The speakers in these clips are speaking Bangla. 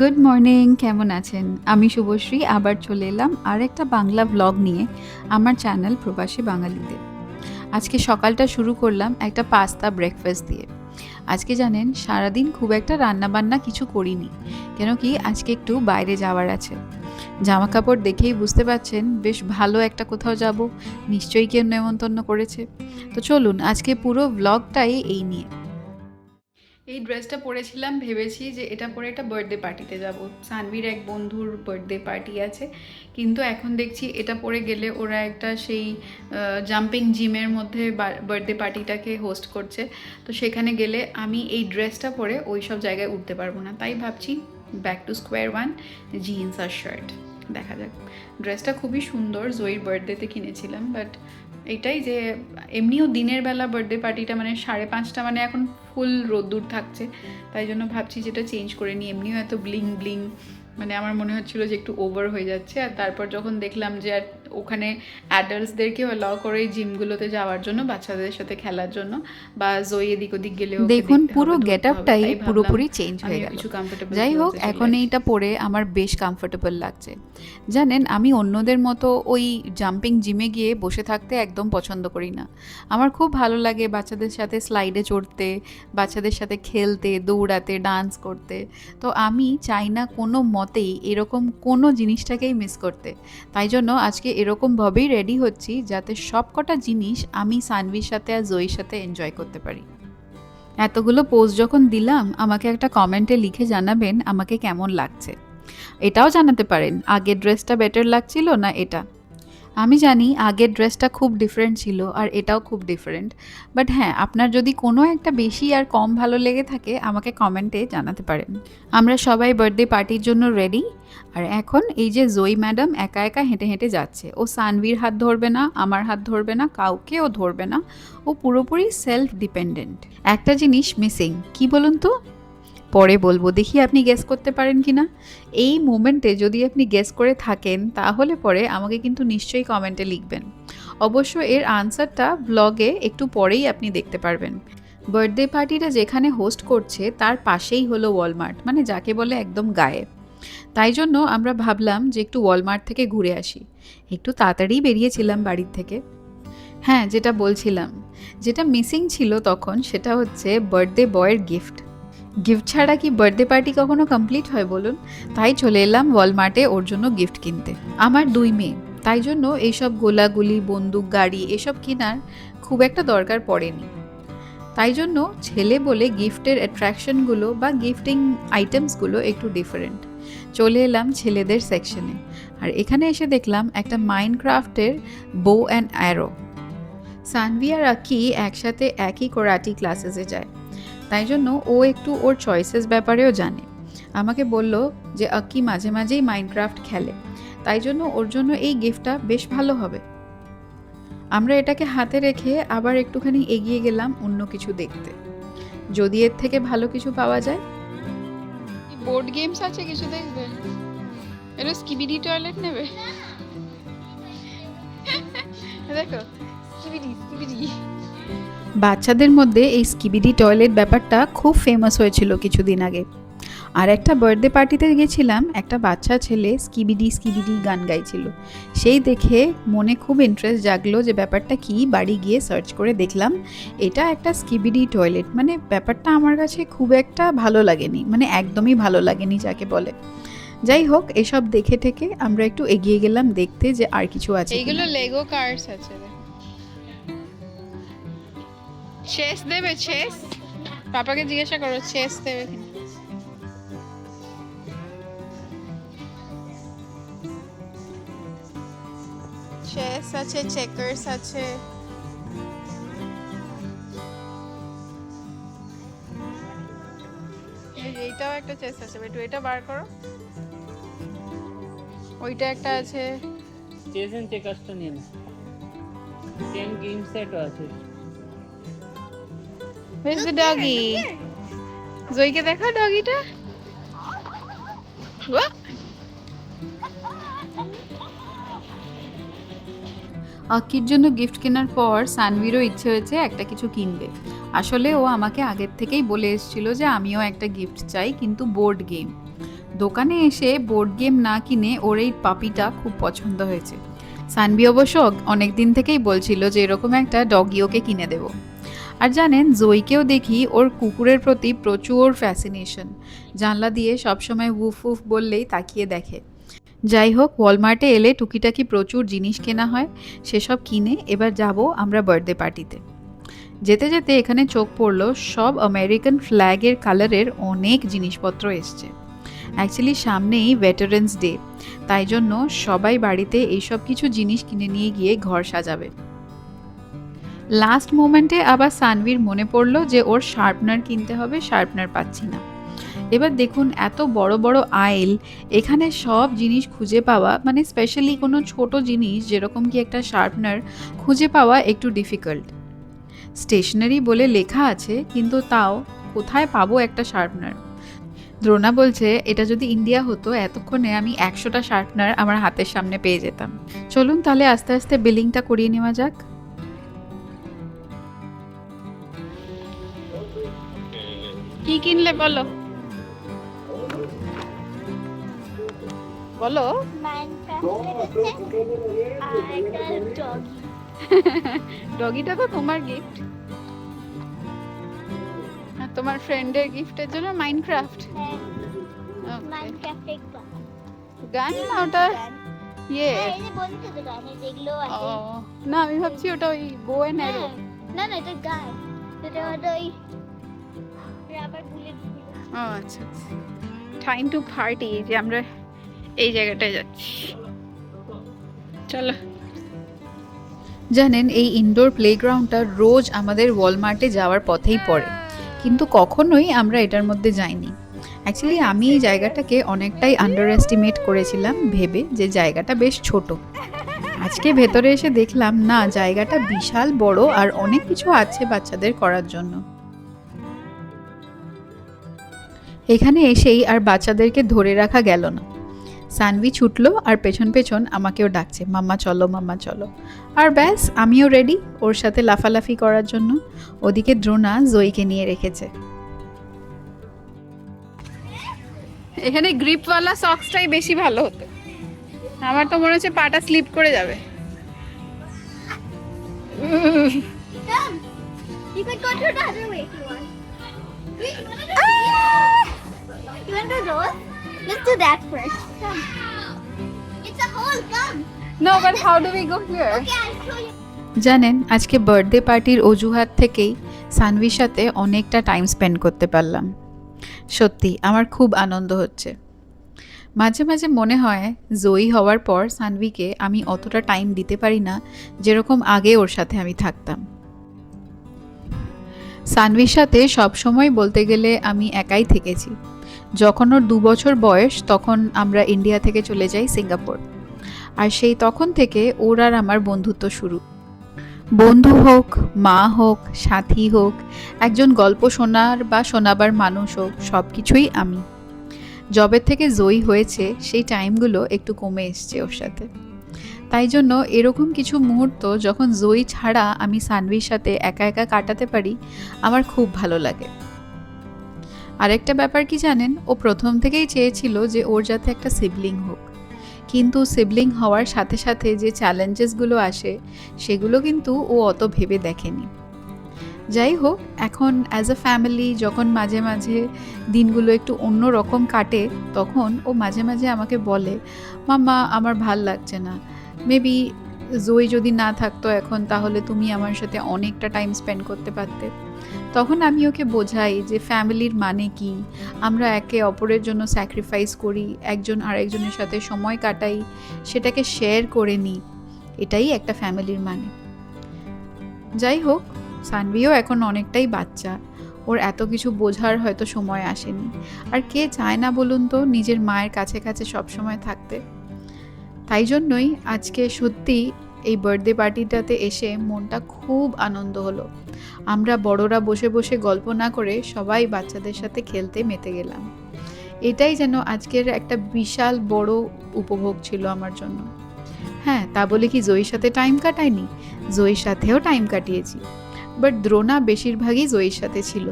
গুড মর্নিং কেমন আছেন? আমি শুভশ্রী, আবার চলে এলাম আর একটা বাংলা ব্লগ নিয়ে আমার চ্যানেল প্রবাসী বাঙালিদের। আজকে সকালটা শুরু করলাম একটা পাস্তা ব্রেকফাস্ট দিয়ে। আজকে জানেন, সারাদিন খুব একটা রান্নাবান্না কিছু করিনি, কেন কি আজকে একটু বাইরে যাওয়ার আছে। জামা কাপড় দেখেই বুঝতে পারছেন, বেশ ভালো একটা কোথাও যাব, নিশ্চয়ই কেউ নেমন্তন্ন করেছে। তো চলুন, আজকে পুরো ব্লগটাই এই নিয়ে। এই ড্রেসটা পরেছিলাম, ভেবেছি যে এটা পরে একটা বার্থডে পার্টিতে যাব। সানভির এক বন্ধুর বার্থডে পার্টি আছে, কিন্তু এখন দেখছি এটা পরে গেলে ওরা একটা সেই জাম্পিং জিমের মধ্যে বার্থডে পার্টিটাকে হোস্ট করছে। তো সেখানে গেলে আমি এই ড্রেসটা পরে ওই সব জায়গায় উঠতে পারব না। তাই ভাবছি back to square one jeans R shirt দেখা যাক। ড্রেসটা খুবই সুন্দর জয়ীর বার্থডেতে কিনেছিলাম বাট এটাই যে এমনিও দিনের বেলা বার্থডে পার্টিটা মানে সাড়ে পাঁচটা মানে এখন ফুল রোদ্দুর থাকছে। তাই জন্য ভাবছি যেটা চেঞ্জ করে নিই। এমনিও এত ব্লিং ব্লিং মানে আমার মনে হচ্ছিল যে একটু ওভার হয়ে যাচ্ছে। আর তারপর যখন দেখলাম যে আর ওখানে অ্যাডাল্টসদেরকেও অ্যালাউ করে জিমগুলোতে যাওয়ার জন্য বাচ্চাদের সাথে খেলার জন্য বা জয় এদিক ওদিক গেলেও দেখুন পুরো গেট আপটাই পুরোপুরি চেঞ্জ হয়ে গেল। যাই হোক এখন এইটা পরে আমার বেশ কমফোর্টেবল লাগছে। জানেন আমি অন্যদের মতো ওই জাম্পিং জিমে গিয়ে বসে থাকতে একদম পছন্দ করি না। আমার খুব ভালো লাগে বাচ্চাদের সাথে স্লাইডে চড়তে বাচ্চাদের সাথে খেলতে দৌড়াতে ডান্স করতে। তো আমি চাই না কোনো মতেই এরকম কোনো জিনিসটাকেই মিস করতে। তাই জন্য আজকে এরকমভাবেই রেডি হচ্ছি যাতে সব কটা জিনিস আমি সানভির সাথে আর জয়ীর সাথে এনজয় করতে পারি। এতগুলো পোস্ট যখন দিলাম, আমাকে একটা কমেন্টে লিখে জানাবেন আমাকে কেমন লাগছে। এটাও জানাতে পারেন, আগের ড্রেসটা বেটার লাগছিল না এটা? আমি জানি আগের ড্রেসটা খুব ডিফারেন্ট ছিল আর এটাও খুব ডিফারেন্ট বাট হ্যাঁ আপনার যদি কোনো একটা বেশি আর কম ভালো লেগে থাকে, আমাকে কমেন্টে জানাতে পারেন। আমরা সবাই বার্থডে পার্টির জন্য রেডি আর এখন এই যে জয়ী ম্যাডাম একা একা হেঁটে হেঁটে যাচ্ছে, ও সানভির হাত ধরবে না, আমার হাত ধরবে না কাউকে ও ধরবে না, ও পুরোপুরি সেলফ ডিপেন্ডেন্ট একটা জিনিস মিসিং কি বলুন তো? পরে বলব, দেখি আপনি গেস করতে পারেন কি না এই মোমেন্টে যদি আপনি গেস করে থাকেন, তাহলে পরে আমাকে কিন্তু নিশ্চয়ই কমেন্টে লিখবেন। অবশ্য এর আনসারটা ব্লগে একটু পরেই আপনি দেখতে পারবেন। বার্থডে পার্টিটা যেখানে হোস্ট করছে, তার পাশেই হলো ওয়ালমার্ট মানে যাকে বলে একদম গায়ে তাই জন্য আমরা ভাবলাম যে একটু ওয়ালমার্ট থেকে ঘুরে আসি। একটু তাড়াতাড়ি বেরিয়েছিলাম বাড়ির থেকে। হ্যাঁ যেটা বলছিলাম। যেটা মিসিং ছিল তখন সেটা হচ্ছে বার্থডে বয়ের গিফট গিফট ছাড়া কি বার্থডে পার্টি কখনো কমপ্লিট হয় বলুন? তাই চলে এলাম ওয়ালমার্টে ওর জন্য গিফট কিনতে। আমার দুই মেয়ে। তাই জন্য এইসব গোলাগুলি, বন্দুক, গাড়ি এসব কেনার খুব একটা দরকার পড়েনি। তাই জন্য ছেলে বলে গিফটের অ্যাট্রাকশনগুলো বা গিফটিং আইটেমসগুলো একটু ডিফারেন্ট চলে এলাম ছেলেদের সেকশনে আর এখানে এসে দেখলাম একটা মাইনক্রাফটের বো অ্যান্ড অ্যারো সানভি আর আকি একসাথে একই কোরাটি ক্লাসেসে যায়। তাই জন্য ও একটু ওর চয়েসেস ব্যাপারেও জানে। আমাকে বলল যে, আকি মাঝে মাঝেই মাইনক্রাফট খেলে। তাই জন্য ওর জন্য এই গিফটটা বেশ ভালো হবে। আমরা এটাকে হাতে রেখে আবার একটুখানি এগিয়ে গেলাম অন্য কিছু দেখতে। যদি এর থেকে ভালো কিছু পাওয়া যায় বোর্ড গেমস আছে কিছু দেখবে? এটা স্কিবিডি টয়লেট নেবে? দেখো, স্কিবিডি স্কিবিডি। বাচ্চাদের মধ্যে এই স্কিবিডি টয়লেট ব্যাপারটা খুব ফেমাস হয়েছিল কিছুদিন আগে। আর একটা বার্থডে পার্টিতে গেছিলাম, একটা বাচ্চা ছেলে স্কিবিডি স্কিবিডি গান গাইছিল। সেই দেখে মনে খুব ইন্টারেস্ট জাগলো যে ব্যাপারটা কি? বাড়ি গিয়ে সার্চ করে দেখলাম, এটা একটা স্কিবিডি টয়লেট মানে ব্যাপারটা আমার কাছে খুব একটা ভালো লাগেনি মানে একদমই ভালো লাগেনি যাকে বলে। যাই হোক, এসব দেখে থেকে আমরা একটু এগিয়ে গেলাম দেখতে যে আর কিছু আছে কিনা। এইগুলো লেগো কার্স আছে চেস দেবে চেস পাপাকে জিজ্ঞাসা করো চেস দেবে কিনা? চেস আছে চেকার্স আছে এইটাও একটা চেস আছে একটু এটা বার করো। ওইটা একটা আছে। চেস এন্ড চেকার্সটা নিয়ে না সেম গেম সেটও আছে। Where's the doggy? জয়কে দেখো ডগিটা আকির জন্য গিফট কেনার পর সানভিরও ইচ্ছে হয়েছে একটা কিছু কিনবে। আসলে ও আমাকে আগের থেকেই বলে এসেছিল যে আমিও একটা গিফট চাই, কিন্তু বোর্ড গেম দোকানে এসে বোর্ড গেম না কিনে ওর এই পাপিটা খুব পছন্দ হয়েছে। সানভি অবশ্য অনেক দিন থেকেই বলছিল যে এরকম একটা ডগিওকে কিনে দেব। আর জানেন জয়কেও দেখি ওর কুকুরের প্রতি প্রচুর ফ্যাসিনেশন জানলা দিয়ে সবসময় উফ উফ বললেই তাকিয়ে দেখে। যাই হোক ওয়ালমার্টে এলে টুকিটাকি প্রচুর জিনিস কেনা হয়, সেসব কিনে এবার যাব আমরা বার্থডে পার্টিতে যেতে যেতে এখানে চোখ পড়ল, সব আমেরিকান ফ্ল্যাগের কালারের অনেক জিনিসপত্র এসছে। অ্যাকচুয়ালি সামনেই ভেটারেন্স ডে তাই জন্য সবাই বাড়িতে এইসব কিছু জিনিস কিনে নিয়ে গিয়ে ঘর সাজাবে। লাস্ট মোমেন্টে আবার সানভির মনে পড়ল যে ওর শার্পনার কিনতে হবে শার্পনার পাচ্ছি না। এবার দেখুন এত বড় বড় আইল, এখানে সব জিনিস খুঁজে পাওয়া মানে স্পেশালি কোনো ছোট জিনিস যেরকম কি একটা শার্পনার খুঁজে পাওয়া একটু ডিফিকাল্ট স্টেশনারি বলে লেখা আছে, কিন্তু তাও কোথায় পাবো একটা শার্পনার দ্রোণা বলছে, এটা যদি ইন্ডিয়া হতো, এতক্ষণে আমি একশোটা শার্পনার আমার হাতের সামনে পেয়ে যেতাম। চলুন তাহলে আস্তে আস্তে বিলিংটা করিয়ে নেওয়া যাক। কি কিনলে বলো? বলো। ডগিটা তো তোমার গিফট তোমার ফ্রেন্ডের গিফটের জন্য মাইনক্রাফট গান। না ওটা ইয়ে না আমি ভাবছি ওটা ওই এন্ড অ্যারো না না এটা গান। এটা ওই রাবার বুলেট ও আচ্ছা টাইম টু পার্টি যে আমরা এই জায়গাটায় যাচ্ছি। চলো। জানেন, এই ইনডোর প্লেগ্রাউন্ডটা রোজ আমাদের ওয়ালমার্টে যাওয়ার পথেই পড়ে। কিন্তু কখনোই আমরা এটার মধ্যে যাইনি। অ্যাকচুয়ালি আমি এই জায়গাটাকে অনেকটাই আন্ডার এস্টিমেট করেছিলাম ভেবে যে জায়গাটা বেশ ছোট। আজকে ভেতরে এসে দেখলাম, না, জায়গাটা বিশাল বড় আর অনেক কিছু আছে বাচ্চাদের করার জন্য। এখানে এসেই আর বাচ্চাদেরকে ধরে রাখা গেল না। সানভি ছুটলো আর পেছন পেছন আমাকেও ডাকছে মাম্মা চলো মাম্মা চলো আর ব্যাস আমিও রেডি ওর সাথে লাফালাফি করার জন্য ওদিকে দ্রোণা জয়ীকে নিয়ে রেখেছে এখানে গ্রিপওয়ালা সক্সটাই বেশি ভালো হতো আমার তো মনে হচ্ছে পাটা স্লিপ করে যাবে Come. You can go to the other way if you want. You want to go? Let's do that first. Come. It's a hole. Come. No but how do we go here Okay, I'll show you. জানেন আজকে বার্থডে পার্টির অজুহাত থেকেই সানভির সাথে অনেকটা টাইম স্পেন্ড করতে পারলাম সত্যি আমার খুব আনন্দ হচ্ছে মাঝে মাঝে মনে হয় জয়ী হওয়ার পর সানভিকে আমি অতটা টাইম দিতে পারি না যেরকম আগে ওর সাথে আমি থাকতাম সানভির সাথে সবসময় বলতে গেলে আমি একাই থেকেছি যখন ওর দু বছর বয়স, তখন আমরা ইন্ডিয়া থেকে চলে যাই সিঙ্গাপুর আর সেই তখন থেকে ওর আর আমার বন্ধুত্ব শুরু। বন্ধু হোক, মা হোক, সাথী হোক, একজন গল্প শোনার বা শোনাবার মানুষ হোক সব কিছুই আমি। জবের থেকে জয়ী হয়েছে, সেই টাইমগুলো একটু কমে এসছে ওর সাথে। তাই জন্য এরকম কিছু মুহূর্ত যখন জয়ী ছাড়া আমি সানভির সাথে একা একা কাটাতে পারি, আমার খুব ভালো লাগে। আরেকটা ব্যাপার কি জানেন? ও প্রথম থেকেই চেয়েছিল যে ওর যাতে একটা সিবলিং হোক। কিন্তু সিবলিং হওয়ার সাথে সাথে যে চ্যালেঞ্জেসগুলো আসে, সেগুলো কিন্তু ও অত ভেবে দেখেনি। যাই হোক, এখন অ্যাজ আ ফ্যামিলি যখন মাঝে মাঝে দিনগুলো একটু অন্য রকম কাটে, তখন ও মাঝে মাঝে আমাকে বলে, মাম্মা, আমার ভালো লাগছে না। মেবি জয়ী যদি না থাকতো এখন, তাহলে তুমি আমার সাথে অনেকটা টাইম স্পেন্ড করতে পারতে। তখন আমি ওকে বোঝাই যে ফ্যামিলির মানে কি। আমরা একে অপরের জন্য স্যাক্রিফাইস করি, একজন আরেকজনের সাথে সময় কাটাই, সেটাকে শেয়ার করে নিই। এটাই একটা ফ্যামিলির মানে। যাই হোক, সানভিও এখন অনেকটাই বাচ্চা। ওর এত কিছু বোঝার হয়তো সময় আসেনি। আর কে চায় না বলুন তো, নিজের মায়ের কাছে কাছে সব সময় থাকতে? তাই জন্যই আজকে সত্যি এই বার্থডে পার্টিটাতে এসে মনটা খুব আনন্দ হলো। আমরা বড়রা বসে বসে গল্প না করে সবাই বাচ্চাদের সাথে খেলতে মেতে গেলাম। এটাই যেন আজকের একটা বিশাল বড় উপভোগ ছিল আমার জন্য। হ্যাঁ তা বলে কি জয়ীর সাথে টাইম কাটায়নি? জয়ীর সাথেও টাইম কাটিয়েছি। বাট দ্রোণা বেশিরভাগই জয়ীর সাথে ছিল।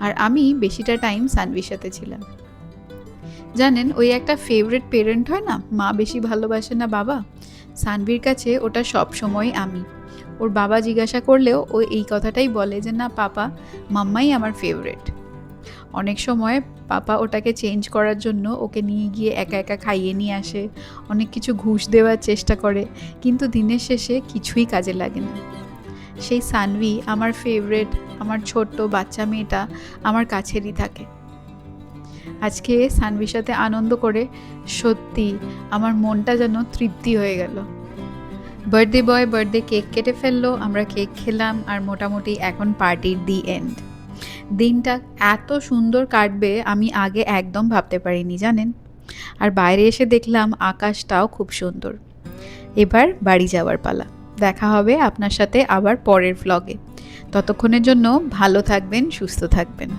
আর আমি বেশিটা টাইম সানভির সাথে ছিলাম। জানেন, ওই একটা ফেভারিট পেরেন্ট হয় না? মা বেশি ভালোবাসে না বাবা? সানভির কাছে ওটা সব সময় আমি। ওর বাবা জিজ্ঞাসা করলেও ও এই কথাটাই বলে যে, না, পাপা, মাম্মাই আমার ফেভারিট অনেক সময় পাপা ওটাকে চেঞ্জ করার জন্য ওকে নিয়ে গিয়ে একা একা খাইয়ে নিয়ে আসে, অনেক কিছু ঘুষ দেওয়ার চেষ্টা করে, কিন্তু দিনের শেষে কিছুই কাজে লাগে না। সেই সানভি আমার ফেভারেট আমার ছোট্ট বাচ্চা মেয়েটা আমার কাছেরই থাকে। আজকে সানভির সাথে আনন্দ করে সত্যি আমার মনটা যেন তৃপ্তি হয়ে গেল। বার্থডে বয় বার্থডে কেক কেটে ফেলল, আমরা কেক খেলাম আর মোটামুটি এখন পার্টির দি এন্ড দিনটা এত সুন্দর কাটবে আমি আগে একদম ভাবতে পারিনি, জানেন? আর বাইরে এসে দেখলাম আকাশটাও খুব সুন্দর। এবার বাড়ি যাওয়ার পালা। দেখা হবে আপনার সাথে আবার পরের ভ্লগে ততক্ষণের জন্য ভালো থাকবেন, সুস্থ থাকবেন।